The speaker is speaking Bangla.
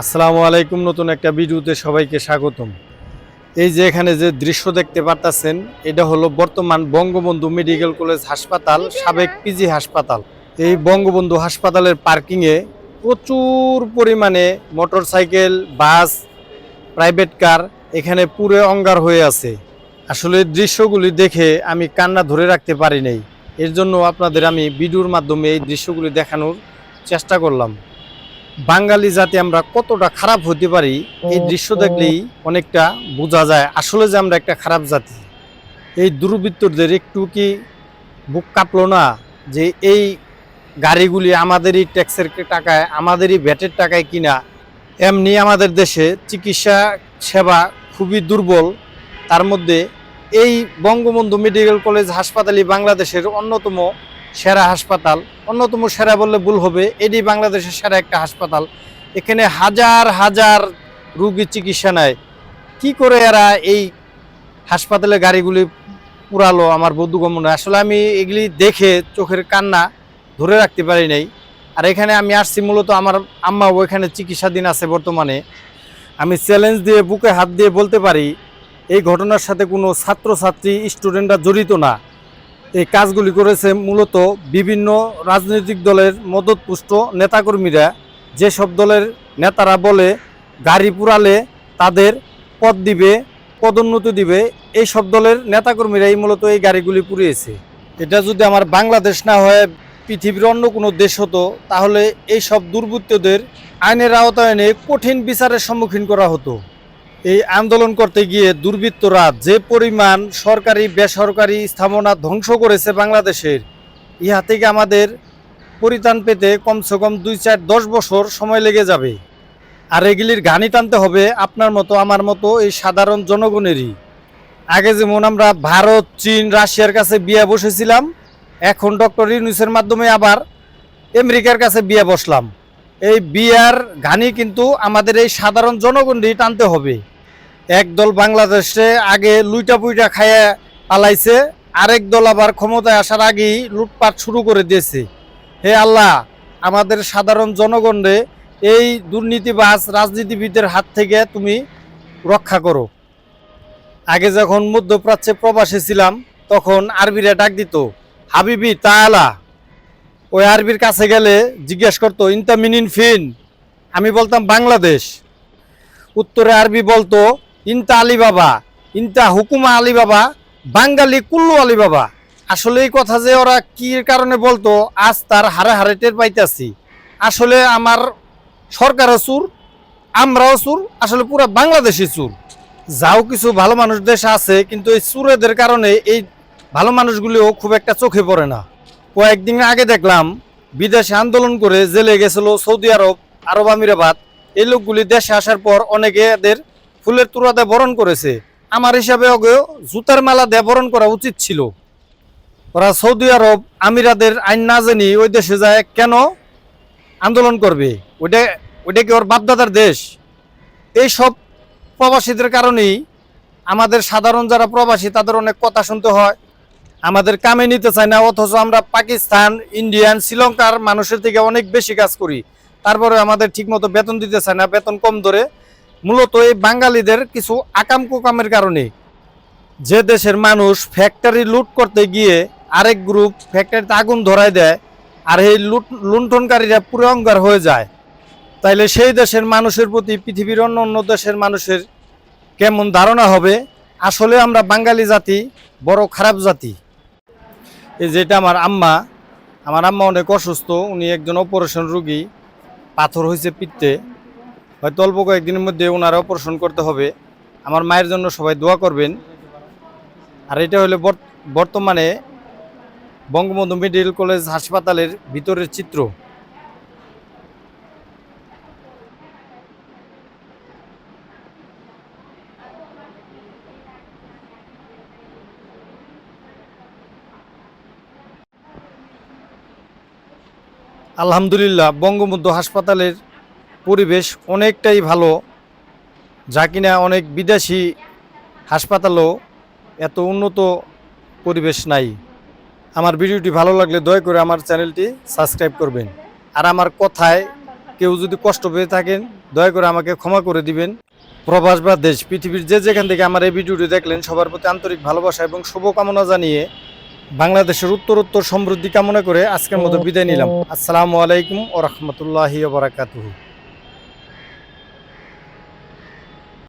আসসালামু আলাইকুম, নতুন একটা ভিডিওতে সবাইকে স্বাগতম। এই যে এখানে যে দৃশ্য দেখতে পারতাছেন, এটা হলো বর্তমান বঙ্গবন্ধু মেডিকেল কলেজ হাসপাতাল, সাবেক পিজি হাসপাতাল। এই বঙ্গবন্ধু হাসপাতালের পার্কিংয়ে প্রচুর পরিমাণে মোটরসাইকেল, বাস, প্রাইভেট কার এখানে পুরো অঙ্গার হয়ে আছে। আসলে দৃশ্যগুলি দেখে আমি কান্না ধরে রাখতে পারি নাই। এর জন্য আপনাদের আমি ভিডিওর মাধ্যমে এই দৃশ্যগুলি দেখানোর চেষ্টা করলাম। বাঙালি জাতি আমরা কতটা খারাপ হতে পারি এই দৃশ্য দেখলেই অনেকটা বোঝা যায় আসলে যে আমরা একটা খারাপ জাতি। এই দুর্বৃত্তদের একটু কি বুক কাঁপলো না যে এই গাড়িগুলি আমাদেরই ট্যাক্সের টাকায় আমাদেরই ভ্যাটের টাকায় কিনা? এমনি আমাদের দেশে চিকিৎসা সেবা খুবই দুর্বল। তার মধ্যে এই বঙ্গবন্ধু মেডিকেল কলেজ হাসপাতালই বাংলাদেশের অন্যতম সেরা হাসপাতাল। অন্যতম সেরা বললে ভুল হবে। এটি বাংলাদেশের সেরা একটা হাসপাতাল। এখানে হাজার হাজার রুগী চিকিৎসা নেয়। কি করে এরা এই হাসপাতালে গাড়িগুলি পুরালো আমার বৌদ্ধগমনে আসলে আমি এগুলি দেখে চোখের কান্না ধরে রাখতে পারি নাই। আর এখানে আমি আসছি মূলত আমার আম্মাও এখানে চিকিৎসাধীন আছে বর্তমানে। আমি চ্যালেঞ্জ দিয়ে বুকে হাত দিয়ে বলতে পারি, এই ঘটনার সাথে কোনো ছাত্রছাত্রী স্টুডেন্টরা জড়িত না। এই কাজগুলি করেছে মূলত বিভিন্ন রাজনৈতিক দলের মদতপুষ্ট নেতাকর্মীরা। যেসব দলের নেতারা বলে, গাড়ি পুরালে তাদের পদ দিবে, পদোন্নতি দিবে এই সব দলের নেতাকর্মীরাই মূলত এই গাড়িগুলি পুড়িয়েছে। এটা যদি আমার বাংলাদেশ না হয়, পৃথিবীর অন্য কোনো দেশ হতো, তাহলে এই সব দুর্বৃত্তদের আইনের আওতায় এনে কঠিন বিচারের সম্মুখীন করা হতো। এই আন্দোলন করতে গিয়ে দুর্বৃত্তরা যে পরিমাণ সরকারি, বেসরকারি স্থাপনা ধ্বংস করেছে বাংলাদেশের, ইহা থেকে আমাদের পরিত্রাণ পেতে কমসে কম দুই চার দশ বছর সময় লেগে যাবে। আর এগুলির ঘানি টানতে হবে আপনার মতো, আমার মতো এই সাধারণ জনগণেরই। আগে যেমন আমরা ভারত, চীন, রাশিয়ার কাছে বিয়ে বসেছিলাম, এখন ডক্টর ইউনুসের মাধ্যমে আবার আমেরিকার কাছে বিয়ে বসলাম। এই বিয়ার ঘানি কিন্তু আমাদের এই সাধারণ জনগণই টানতে হবে। একদল বাংলাদেশে আগে লুইটা পুইটা খাইয়া পালাইছে, আরেক দল আবার ক্ষমতায় আসার আগেই লুটপাট শুরু করে দিয়েছে। হে আল্লাহ, আমাদের সাধারণ জনগণরে এই দুর্নীতিবাজ রাজনীতিবিদদের হাত থেকে তুমি রক্ষা করো। আগে যখন মধ্যপ্রাচ্যে প্রবাসে ছিলাম, তখন আরবিরা ডাক দিত, হাবিবি তাআলা ওই আরবির কাছে গেলে জিজ্ঞেস করতো, ইনতা মিনিন ফিন? আমি বলতাম, বাংলাদেশ। উত্তরে আরবি বলতো ইনতা আলী বাবা ইনতা হুকুমা আলী বাবা বাঙ্গালি কুল্লু আলী বাবা আসলে এই কথা যে ওরা কি কারণে বলতো, আজ তার হারে হারে টের পাইতেছি। আসলে আমার সরকারও চুর, আমরাও চুর, আসলে পুরো বাংলাদেশি চুর। যাও কিছু ভালো মানুষ দেশে আছে, কিন্তু এই চুরেদের কারণে এই ভালো মানুষগুলিও খুব একটা চোখে পড়ে না। কয়েকদিন আগে দেখলাম, বিদেশে আন্দোলন করে জেলে গেছিল সৌদি আরব আরব আমিরাবাদ। এই লোকগুলি দেশে আসার পর অনেকে এদের ফুলের তুরা তুরাতে বরণ করেছে। আমার হিসাবে ওকে জুতার মালা দিয়ে বরণ করা উচিত ছিল। ওরা সৌদি আরব আমিরাদের আইন না জানি ওই দেশে যায় কেন আন্দোলন করবে? ওইটা ওইটা কি ওর বাপদাদার দেশ? এই সব প্রবাসীদের কারণেই আমাদের সাধারণ যারা প্রবাসী, তাদের অনেক কথা শুনতে হয়। আমাদের কামে নিতে চায় না, অথচ আমরা পাকিস্তান, ইন্ডিয়ান, শ্রীলঙ্কার মানুষের থেকে অনেক বেশি কাজ করি। তারপরে আমাদের ঠিকমতো বেতন দিতে চায় না, বেতন কম ধরে মূলত এই বাঙালিদের কিছু আকাম কুকামের কারণে। যে দেশের মানুষ ফ্যাক্টরি লুট করতে গিয়ে আরেক গ্রুপ ফ্যাক্টরিতে আগুন ধরায় দেয় আর এই লুট, লুণ্ঠনকারীরা পুরো অঙ্গার হয়ে যায়। তাইলে সেই দেশের মানুষের প্রতি পৃথিবীর অন্য অন্য দেশের মানুষের কেমন ধারণা হবে? আসলে আমরা বাঙালি জাতি, বড় খারাপ জাতি। এই যেটা আমার আম্মা আমার আম্মা অনেক অসুস্থ, উনি একজন অপারেশন রুগী, পাথর হয়েছে পিত্তে। হয়তো অল্প কয়েকদিনের মধ্যে ওনারা অপারেশন করতে হবে। আমার মায়ের জন্য সবাই দোয়া করবেন। আর এটা হলো বর্ত- বর্তমানে বঙ্গবন্ধু মেডিকেল কলেজ হাসপাতালের ভিতরের চিত্র। আলহামদুলিল্লাহ, বঙ্গবন্ধু হাসপাতালের পরিবেশ অনেকটাই ভালো। যা কিনা অনেক বিদেশি হাসপাতালও এত উন্নত পরিবেশ নাই। আমার ভিডিওটি ভালো লাগলে দয়া করে আমার চ্যানেলটি সাবস্ক্রাইব করবেন। আর আমার কথায় কেউ যদি কষ্ট পেয়ে থাকেন, দয়া করে আমাকে ক্ষমা করে দিবেন। প্রবাস বা দেশ, পৃথিবীর যে যেখান থেকে আমার এই ভিডিওটি দেখলেন, সবার প্রতি আন্তরিক ভালোবাসা এবং শুভকামনা জানিয়ে বাংলাদেশের উত্তরোত্তর সমৃদ্ধি কামনা করে আজকের মতো বিদায় নিলাম। আসসালামু আলাইকুম ও রহমতুল্লাহি